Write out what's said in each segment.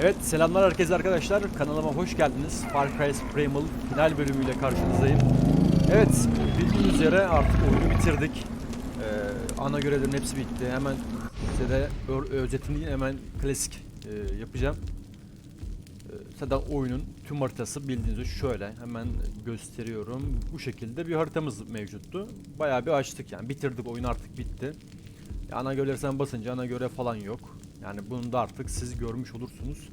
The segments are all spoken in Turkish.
Evet selamlar herkese arkadaşlar. Kanalıma hoş geldiniz. Far Cry Primal final bölümüyle karşınızdayım. Evet bildiğiniz üzere artık oyunu bitirdik. Ee, Ana görevlerin hepsi bitti. Hemen size de özetini hemen klasik e, yapacağım. Ee, Zaten oyunun tüm haritası bildiğiniz şöyle. Hemen gösteriyorum. Bu şekilde bir haritamız mevcuttu. Bayağı bir açtık yani. Bitirdik oyun artık bitti. Ana görevleri sen basınca ana görev falan yok. Yani bunu da artık siz görmüş olursunuz.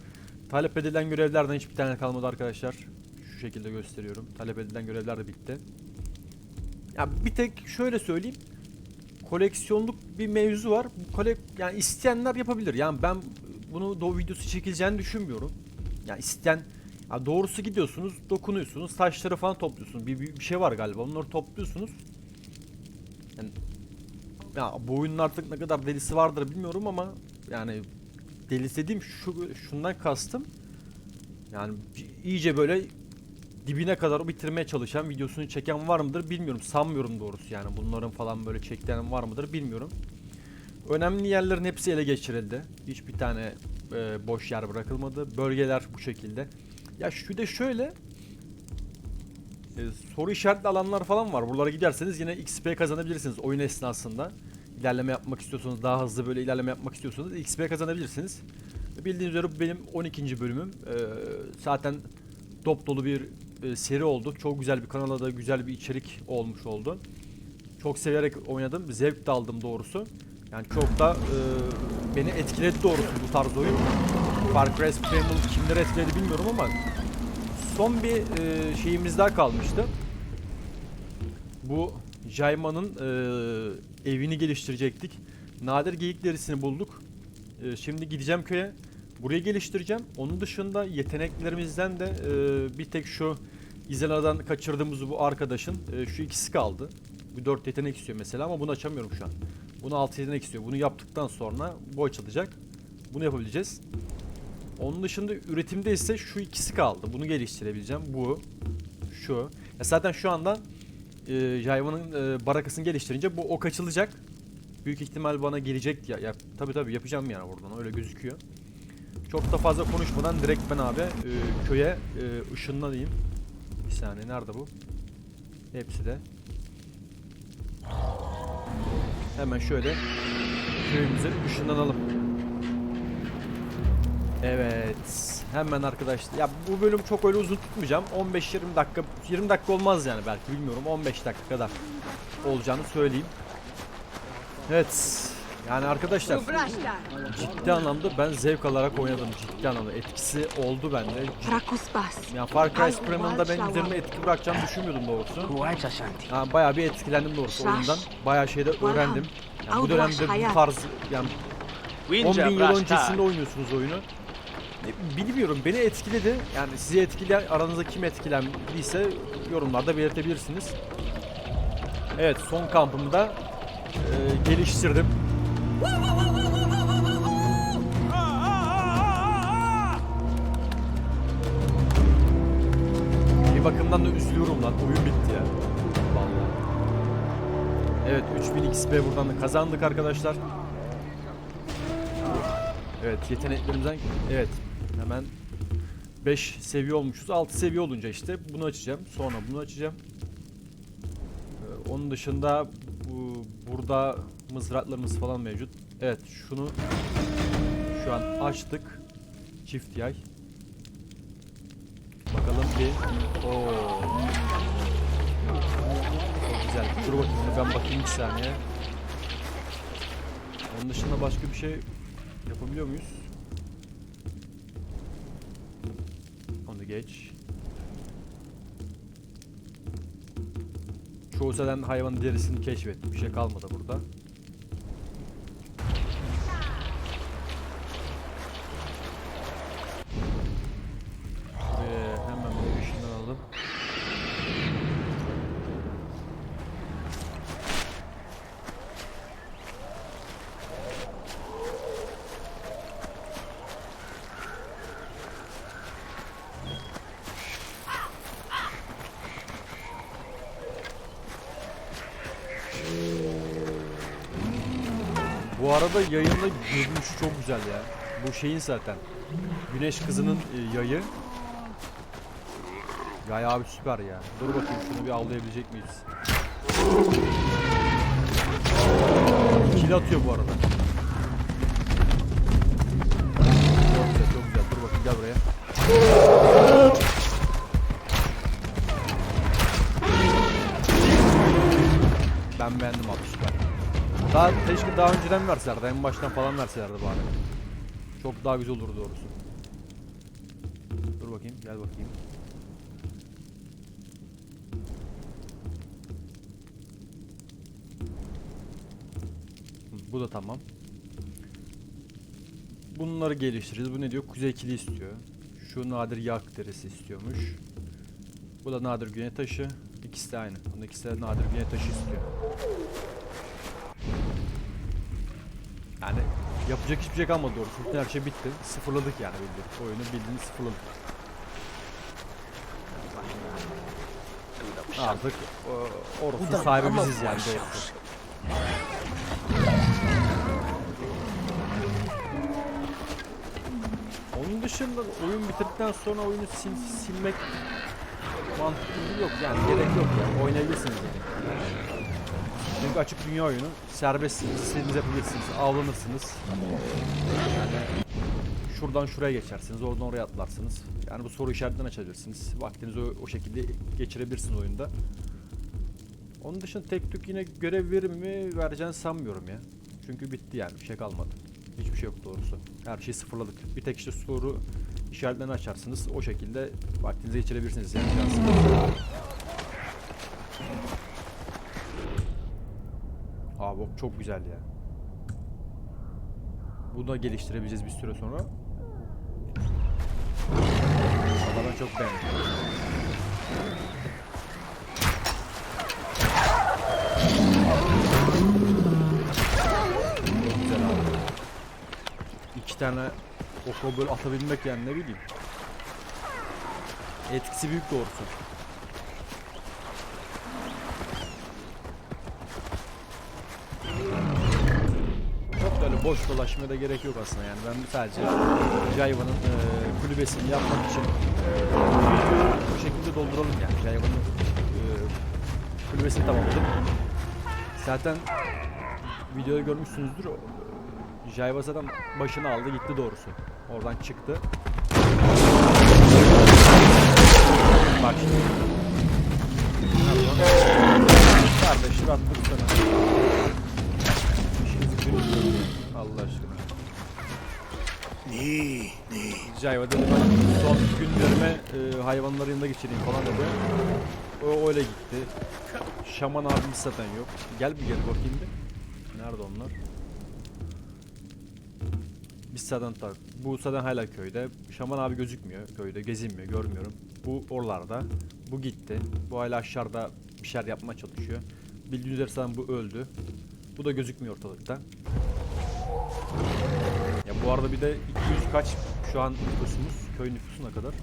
Talep edilen görevlerden hiçbir tane kalmadı arkadaşlar. Şu şekilde gösteriyorum. Talep edilen görevler de bitti. Ya bir tek şöyle söyleyeyim. Koleksiyonluk bir mevzu var. Bu kolek yani isteyenler yapabilir. Yani ben bunu do videosu çekileceğini düşünmüyorum. Yani isteyen ya doğrusu gidiyorsunuz, dokunuyorsunuz, taşları falan topluyorsunuz. Bir, bir, bir şey var galiba. Onları topluyorsunuz. Yani ya bu oyunun artık ne kadar delisi vardır bilmiyorum ama yani delisi dediğim şu şundan kastım. Yani iyice böyle dibine kadar bitirmeye çalışan videosunu çeken var mıdır bilmiyorum. Sanmıyorum doğrusu yani bunların falan böyle çektiğinin var mıdır bilmiyorum. Önemli yerlerin hepsi ele geçirildi. Hiçbir tane e, boş yer bırakılmadı. Bölgeler bu şekilde. Ya şu de şöyle e, soru işaretli alanlar falan var. Buralara giderseniz yine XP kazanabilirsiniz oyun esnasında. İlerleme yapmak istiyorsanız, daha hızlı böyle ilerleme yapmak istiyorsanız XP kazanabilirsiniz. Bildiğiniz üzere bu benim 12. bölümüm. E, zaten dop dolu bir e, seri oldu. Çok güzel bir kanala da güzel bir içerik olmuş oldu. Çok severek oynadım. Zevk de aldım doğrusu. Yani çok da e, beni etkiledi doğrusu bu tarz oyun. Far Cry Primal kimleri etkiledi bilmiyorum ama son bir e, şeyimiz daha kalmıştı. Bu Jayma'nın e, evini geliştirecektik. Nadir geyik derisini bulduk. E, şimdi gideceğim köye. Burayı geliştireceğim. Onun dışında yeteneklerimizden de e, bir tek şu İzela'dan kaçırdığımız bu arkadaşın e, şu ikisi kaldı. Bu dört yetenek istiyor mesela ama bunu açamıyorum şu an. Bunu altı yetenek istiyor. Bunu yaptıktan sonra bu açılacak. Bunu yapabileceğiz. Onun dışında üretimde ise şu ikisi kaldı. Bunu geliştirebileceğim. Bu, şu. Ya zaten şu anda e, hayvanın e, barakasını geliştirince bu ok açılacak. Büyük ihtimal bana gelecek ya. ya tabii tabii yapacağım yani buradan öyle gözüküyor. Çok da fazla konuşmadan direkt ben abi e, köye e, ışınlanayım. Bir saniye nerede bu? Hepsi de. Hemen şöyle köyümüze ışınlanalım. Evet. Hemen arkadaşlar. Ya bu bölüm çok öyle uzun tutmayacağım. 15-20 dakika 20 dakika olmaz yani belki bilmiyorum. 15 dakika kadar olacağını söyleyeyim. Evet. Yani arkadaşlar ciddi anlamda ben zevk alarak oynadım ciddi anlamda. Etkisi oldu bende. Yani Far Cry Primal'da ben üzerime etki bırakacağını düşünmüyordum doğrusu. Yani bayağı bir etkilendim doğrusu oyundan. Bayağı şeyde öğrendim. Yani bu dönemde bu tarz yani 10 bin yıl öncesinde oynuyorsunuz oyunu. Ne- Bilmiyorum beni etkiledi. Yani sizi etkileyen aranızda kim etkilendiyse yorumlarda belirtebilirsiniz. Evet son kampımı da e, geliştirdim. Bir bakımdan da üzülüyorum lan oyun bitti ya. Vallahi. Evet 3000 XP buradan da kazandık arkadaşlar. Evet yeteneklerimizden evet hemen 5 seviye olmuşuz. 6 seviye olunca işte bunu açacağım. Sonra bunu açacağım. Ee, onun dışında bu burada mızraklarımız falan mevcut. Evet şunu şu an açtık. Çift yay. Bakalım bir. Oo. Güzel. Dur bakayım ben bakayım bir saniye. Onun dışında başka bir şey yapabiliyor muyuz? Onu geç. Çoğu zaten hayvanın derisini keşfettik. Bir şey kalmadı burada. Bu arada yayında görünüşü çok güzel ya. Bu şeyin zaten. Güneş kızının e, yayı. Yay abi süper ya. Dur bakayım şunu bir avlayabilecek miyiz? Kill atıyor bu arada. Çok güzel çok güzel. Dur bakayım gel buraya. Ben beğendim abi süper. Daha keşke daha önceden verselerdi. En baştan falan verselerdi bari. Çok daha güzel olurdu doğrusu. Dur bakayım, gel bakayım. Bu da tamam. Bunları geliştireceğiz. Bu ne diyor? Kuzey kili istiyor. Şu nadir yak derisi istiyormuş. Bu da nadir güney taşı. İkisi de aynı. Bunun ikisi de nadir güney taşı istiyor. Yapacak hiçbir şey kalmadı doğrusu. Bütün her şey bitti. Sıfırladık yani bildiğin. Oyunu bildiğin sıfırladık. Artık o, orası sahibi biziz yani. doğrusu. Onun dışında oyun bitirdikten sonra oyunu sil, silmek mantıklı yok yani gerek yok yani oynayabilirsiniz yani. Çünkü açık dünya oyunu serbestsiniz, istediğiniz yapabilirsiniz, avlanırsınız. Yani şuradan şuraya geçersiniz, oradan oraya atlarsınız. Yani bu soru işaretinden açabilirsiniz. Vaktinizi o, o şekilde geçirebilirsiniz oyunda. Onun dışında tek tük yine görev verir mi vereceğini sanmıyorum ya. Çünkü bitti yani bir şey kalmadı. Hiçbir şey yok doğrusu. Her şeyi sıfırladık. Bir tek işte soru işaretlerini açarsınız. O şekilde vaktinizi geçirebilirsiniz yani. Bok çok güzel ya. Bunu da geliştirebileceğiz bir süre sonra. Valla ben çok beğendim. Abi. İki tane oku böyle atabilmek yani ne bileyim. Etkisi büyük doğrusu. Boş dolaşmaya da gerek yok aslında yani. Ben sadece Jayva'nın e, kulübesini yapmak için bu şekilde dolduralım yani. Jayva'nın e, kulübesini tamamladım. Zaten videoda görmüşsünüzdür. Jayva zaten başını aldı gitti doğrusu. Oradan çıktı. Bak şimdi. Kardeşler attık sana. İşinizi. Allah aşkına. Jayva dedi ben son günlerime e, hayvanların yanında geçireyim falan dedi. O öyle gitti. Şaman abimiz zaten yok. Gel bir gel bakayım bir. Nerede onlar? Biz zaten tak. Bu zaten hala köyde. Şaman abi gözükmüyor köyde. Gezinmiyor, görmüyorum. Bu oralarda. Bu gitti. Bu hala aşağıda bir şeyler yapmaya çalışıyor. Bildiğiniz üzere bu öldü. Bu da gözükmüyor ortalıkta. Ya bu arada bir de 200 kaç şu an nüfusumuz? Köy nüfusu ne kadar?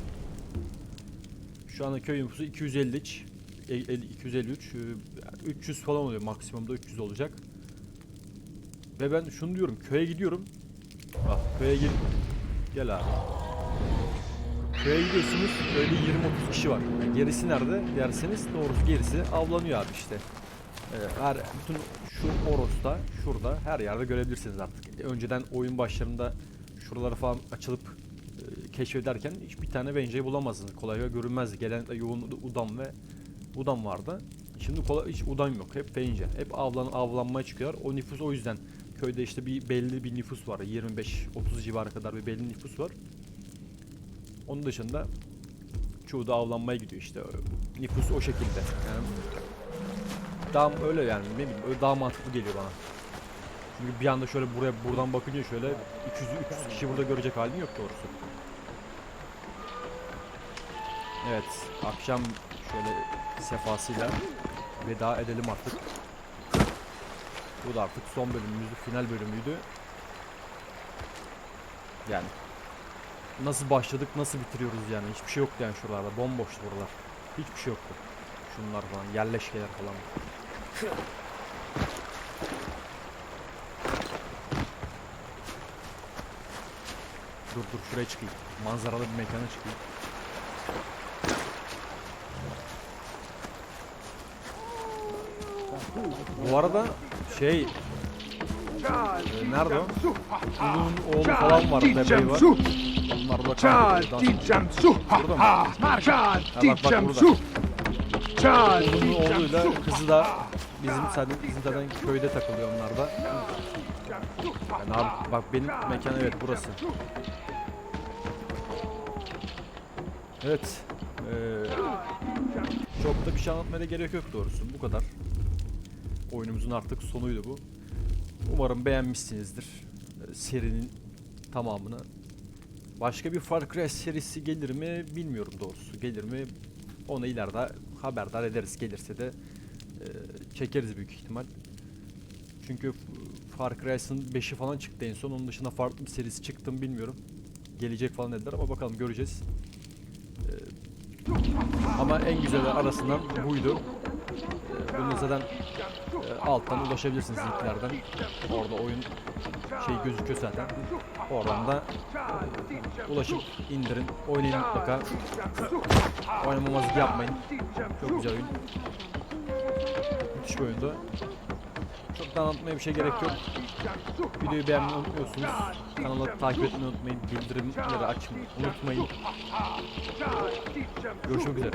Şu anda köy nüfusu 253. e- el- 253. e, yani 300 falan oluyor. Maksimumda 300 olacak. Ve ben şunu diyorum. Köye gidiyorum. Bak köye gel. Gel abi. Köye gidiyorsunuz. Köyde 20-30 kişi var. Yani gerisi nerede derseniz doğrusu gerisi avlanıyor abi işte. Her bütün şu Oros'ta, şurada her yerde görebilirsiniz artık. Önceden oyun başlarında şuraları falan açılıp e, keşfederken hiçbir tane BNC bulamazdınız. Kolay görünmezdi. Genellikle yoğun udam ve udam vardı. Şimdi kolay hiç udam yok. Hep pence. Hep avlan avlanmaya çıkıyorlar. O nüfus o yüzden köyde işte bir belli bir nüfus var. 25-30 civarı kadar bir belli nüfus var. Onun dışında çoğu da avlanmaya gidiyor işte. Nüfus o şekilde. Yani daha öyle yani ne bileyim öyle daha mantıklı geliyor bana. Çünkü bir anda şöyle buraya buradan bakınca şöyle 200 300 kişi burada görecek halin yok doğrusu. Evet, akşam şöyle sefasıyla veda edelim artık. Bu da artık son bölümümüzdü, final bölümüydü. Yani nasıl başladık, nasıl bitiriyoruz yani hiçbir şey yoktu yani şuralarda, bomboştu buralar. Hiçbir şey yoktu. Şunlar falan, yerleşkeler falan. Dur dur şuraya çıkayım. Manzaralı bir mekana çıkayım. Bu arada şey e, nerede o? Ulu'nun oğlu falan var, bebeği var. Onlar da ha Burada ha. Bak dicem burada. Dicem oğluyla kızı da bizim zaten bizim zaten köyde takılıyor onlar da. Yani abi bak benim mekan evet burası. Evet. eee, çok da bir şey anlatmaya gerek yok doğrusu. Bu kadar. Oyunumuzun artık sonuydu bu. Umarım beğenmişsinizdir. Ee, serinin tamamını. Başka bir Far Cry serisi gelir mi bilmiyorum doğrusu. Gelir mi onu ileride haberdar ederiz. Gelirse de e, çekeriz büyük ihtimal. Çünkü Far Cry'ın 5'i falan çıktı en son. Onun dışında farklı bir serisi çıktı mı bilmiyorum. Gelecek falan dediler ama bakalım göreceğiz. Ee, ama en güzeli arasından buydu. Ee, bunu zaten e, alttan ulaşabilirsiniz linklerden. Orada oyun şey gözüküyor zaten. Oradan da ulaşıp indirin. Oynayın mutlaka. Oynamamazlık yapmayın. Çok güzel oyun. Müthiş bir oyundu. Çok da anlatmaya bir şey gerek yok. Videoyu beğenmeyi unutmuyorsunuz. Kanalı takip etmeyi unutmayın. Bildirimleri açmayı unutmayın. Görüşmek üzere.